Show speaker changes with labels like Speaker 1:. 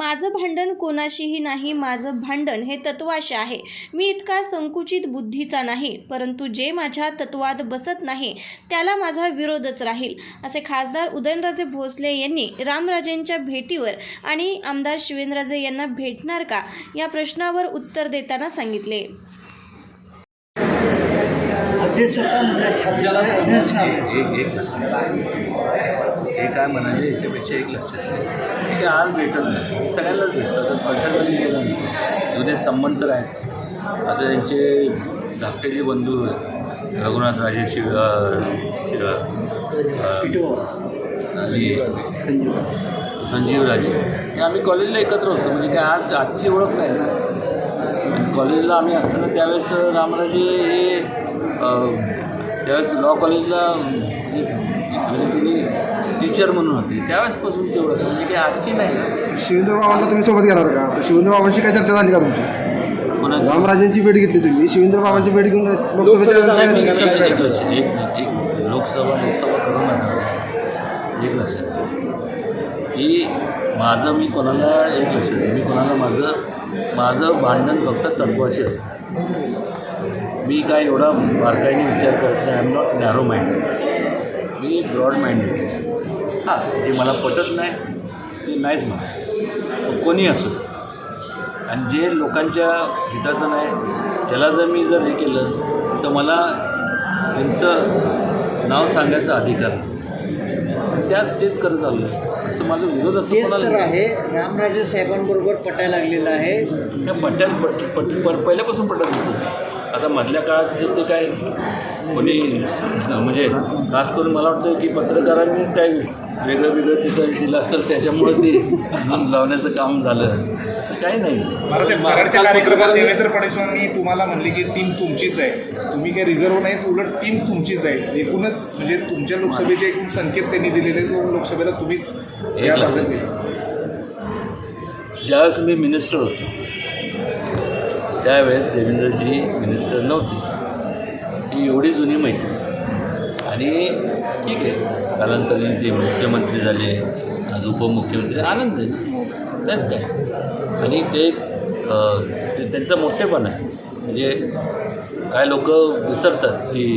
Speaker 1: माझं भांडण कोणाशीही नाही माझं भांडण हे तत्वाशी आहे. मी इतका संकुचित बुद्धीचा नाही परंतु जे माझ्या तत्वात बसत नाही त्याला माझा विरोधच राहील असे खासदार उदयनराजे भोसले यांनी रामराजेंच्या भेटीवर आणि आमदार शिवेंद्रराजे यांना भेटणार का या प्रश्नावर उत्तर देताना सांगितले.
Speaker 2: ते स्वतः
Speaker 3: हे काय म्हणाले याच्यापेक्षा एक लक्षात घ्या. की आज भेटत नाही. सगळ्यांनाच भेटतं. तर पठारमध्ये गेलं नाही जुने संबंध तर आहेत आता त्यांचे धाकटे जे बंधू आहेत. रघुनाथ राजे शिव शिव आणि
Speaker 2: संजीव
Speaker 3: संजीव राजे. हे आम्ही कॉलेजला एकत्र होतो. म्हणजे काय आज आजची ओळख नाही ना? कॉलेजला आम्ही असताना त्यावेळेस रामराजे हे त्यावेळेस लॉ कॉलेजला म्हणजे तिने टीचर म्हणून होते. त्यावेळेसपासूनची ओळख आहे म्हणजे काही आजची नाही.
Speaker 4: शिवेंद्र बाबांना तुम्ही सोबत घेणार का? तर शिवेंद्र बाबांशी काय चर्चा झाली का तुमची?
Speaker 3: कोणाची?
Speaker 4: रामराजेंची भेट घेतली तुम्ही. शिवेंद्र बाबांची भेट घेऊन लोकसभेच्या
Speaker 3: एक. एक लोकसभा लोकसभा करू नका एक लक्षात. की माझं मी कोणाला एक लक्षात. मी कोणाला माझं माझं भांडण फक्त तत्वाशी असतं. मी काय एवढा बारकाईने विचार करत नाही. I am not narrow minded me broad minded हां ते मला पटत नाही ते नाहीच म्हणा कोणी असो. आणि जे लोकांच्या हिताचं नाही त्याला जर मी जर हे केलं तर मला त्यांचं नाव सांगायचा अधिकार त्यात तेच करत आलो आहे असं माझं विरोध असं.
Speaker 2: आहे. रामराजे साहेबांबरोबर पटायला लागलेलं आहे.
Speaker 3: पट्ट्यात पट पट पहिल्यापासून पटत होतं. आता मधल्या काळात जे ते काय कोणी म्हणजे खास करून मला वाटतं की पत्रकारांनीच काय वेगळं वेगळं तिथं दिलं असेल त्याच्यामुळं ते नोंद लावण्याचं काम झालं. असं काही नाही.
Speaker 5: कार्यक्रमात देवेंद्र फडणवीसांनी तुम्हाला म्हणले की टीम तुमचीच आहे. तुम्ही काही रिझर्व्ह नाही उलट टीम तुमचीच आहे. एकूणच म्हणजे तुमच्या लोकसभेचे एकूण संकेत त्यांनी दिलेले तो लोकसभेला तुम्हीच
Speaker 3: ज्यावेळेस मी मिनिस्टर होतो त्यावेळेस देवेंद्रजी मिनिस्टर नव्हती. ही एवढी जुनी मैत्री. आणि ठीक आहे कालांतरीने ते मुख्यमंत्री झाले आज उपमुख्यमंत्री आनंद आहे त्यात काय? आणि ते त्यांचं ते मोठेपण आहे. म्हणजे काय लोक विसरतात की